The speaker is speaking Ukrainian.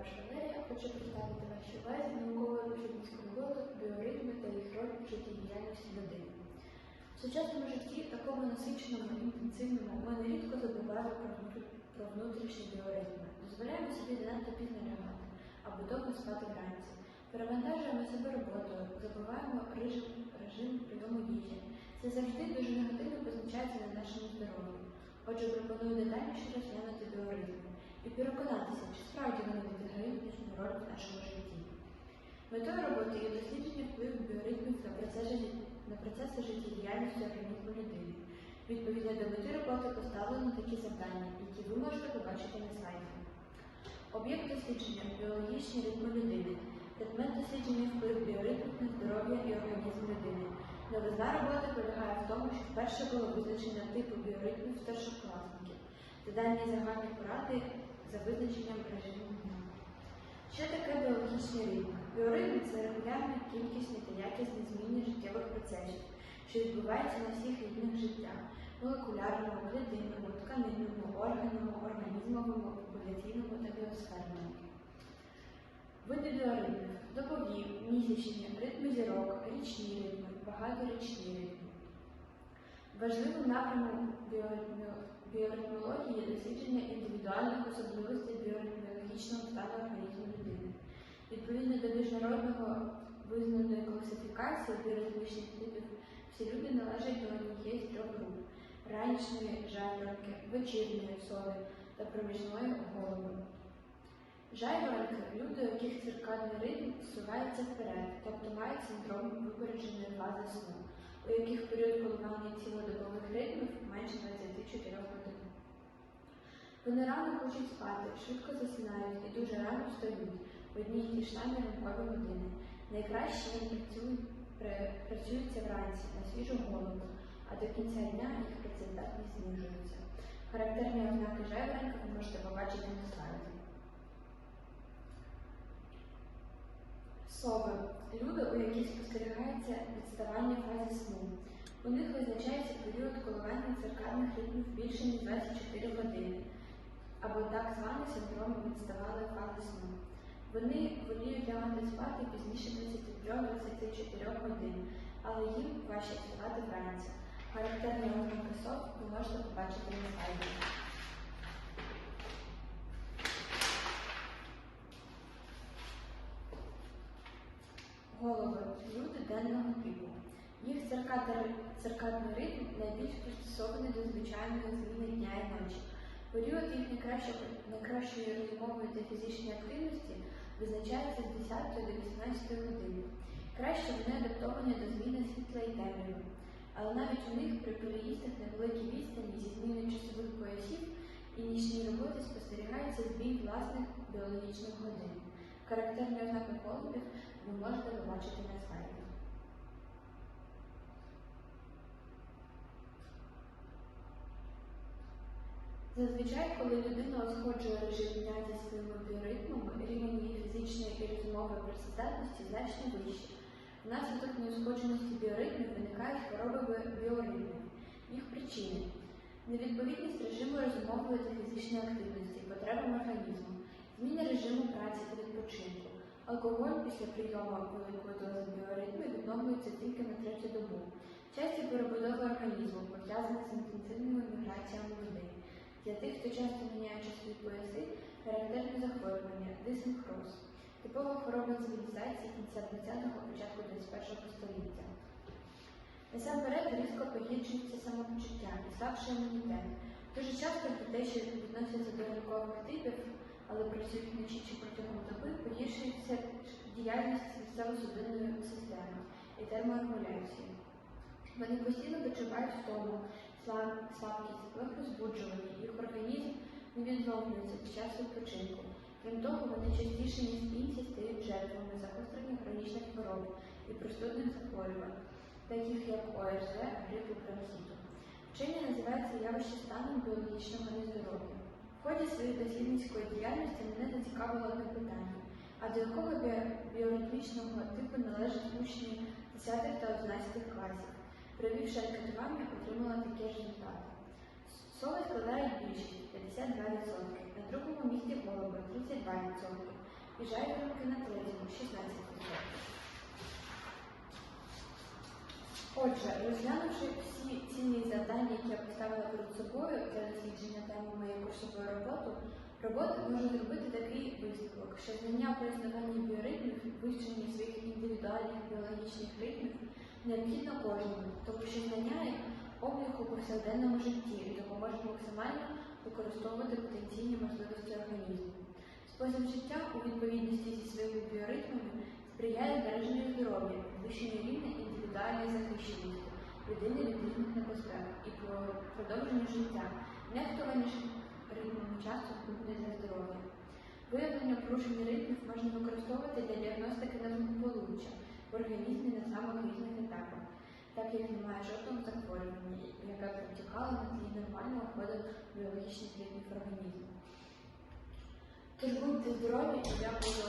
Барбаш Валерія хочу представити вашій увазі науково-дослідницьку роботу біоритми та їх роль в життєдіяльності людини. В сучасному житті, такому насиченому і інтенсивному, ми нерідко забуваємо про, внутрі- про внутрішні біоритми, дозволяємо собі занадто пізно лягати або довго спати вранці, перевантажуємо себе роботою, забуваємо режим, режим прийому їжі. Це завжди дуже негативно позначається на нашому здоров'ї. Отже, пропоную детальніше розглянути біоритми і переконатися, чи справді вони відіграють значну роль в нашому житті. Метою роботи є дослідження впливу біоритмів на процеси, життєдіяльності організму людини. Відповідно до мети роботи поставлено такі завдання, які ви можете побачити на слайді. Об'єкт дослідження біологічні ритми людини. Предмет дослідження вплив біоритмів на здоров'я і організм людини. Новизна роботи полягає в тому, що вперше було визначено типу біоритмів старшокласників та загальні поради за визначенням режиму дня. Що таке біологічні ритми? Біоритми це регулярні, кількісні та якісні зміни життєвих процесів, що відбуваються на всіх рівнях життя молекулярному, клітинному, тканинному, органному, організмовому, популяційному та біосферному. Види біоритмів добові, місячні, ритми зірок, річні ритми, багаторічні ритми. Важливим напрямом біоритмології є дослідження індивідуальних особливостей біоритмологічного стану організму людини. Відповідно до міжнародного визнаної класифікації біоритмічних типів, всі люди належать до однієї трьох груп ранішньої жайворонки, вечірньої сови та проміжної голови. Жайворонки – люди, у яких циркадний ритм зсувається вперед, тобто мають синдром випередженої фази сну, у яких період коливання цілодобових ритмів менше 24 годин. Вони рано хочуть спати, швидко засинають і дуже рано встають в одній і ті ж самі ранкові години. Найкраще працюють, працюються вранці на свіжу голову, а до кінця дня їх працездатність знижується. Характерні ознаки жайворонка ви можете побачити на слайді. Сови люди, у яких спостерігається відставання фази сну. У них визначається період коливання циркадних ритмів більше ніж 24 години, або так званий синдром відставалої фази сну. Вони воліють лягати спати пізніше 23-24 годин, але їм важче вставати вранці. Характерні ознаки сов ви можете побачити на слайді. Голови люди денного типу. Їх циркадний, ритм найбільш пристосований до звичайної зміни дня і ночі. Період їх найкращої розумової та фізичної активності визначається з 10 до 18 години. Краще вони адаптовані до зміни світла і темряви. Але навіть у них при переїздах на великій відстані зі зміною часових поясів і нічній роботи спостерігається збій власних біологічних годин. Характерні ознаки холодів ви можете побачити на слайді. Зазвичай, коли людина узгоджує режим дня зі своїми біоритмами, рівень її фізичної і розумової працездатності значно вищий. Внаслідок неузгодженості біоритмів виникають хвороби бі- біоритмів. Їх причини невідповідність режиму розумової та фізичної активності, потребам організму, зміна режиму праці та відпочинку. Алкоголь після прийому великої дози біоритму відновлюється тільки на третю добу. Часті перебудови організму пов'язані з інтенсивними міграціями людей. Для тих, хто часто міняє часові пояси, характерні захворювання, дисинхроз, типова хвороба цивілізації кінця 20-го, початку 21-го століття. Насамперед різко погіршується самопочуття слабший імунітет. Дуже часто людей, що відносяться до ранкових типів, але працюють вночі чи протягом доби, погіршується діяльність серцево-судинної системи і терморегуляції. Вони постійно почувають втому, слабкість, легко збуджувані, їх організм не відновлюється під час відпочинку. Крім того, вони частіше, ніж інші, стають жертвами загострення хронічних хвороб і простудних захворювань, таких як ОРЗ, грип і бронхіту. Вчені називають явище станом біологічного нездоров'я. В ході своєї дослідницької діяльності мене зацікавило одне питання. А до якого біо- біоритмічного типу належать учні 10 та 11 класів? Провівши анкетування, отримала такі результати. Сови складають більшість 52%, на другому місці голуби 32%, і жайворонки на третьому 16%. Отже, розглянувши всі цінні завдання, які я поставила перед собою для дослідження теми моєї курсової роботи, роботи можна зробити такий висновок, що знання про біоритмів, вивчення своїх індивідуальних біологічних ритмів необхідно кожному, тому що знання їх облік у повсякденному житті і допоможуть максимально використовувати потенційні можливості організму. Спосіб життя у відповідності зі своїми біоритмами сприяє збереженню здоров'я, підвищенню рівня індивідуальної захищеності людини від різних небезпек і про продовженню життя, нехтування ритмами часу скрутне для здоров'я. Виявлення порушень ритмів можна використовувати для діагностики неблагополуччя в організмі на самих здорові і дякую за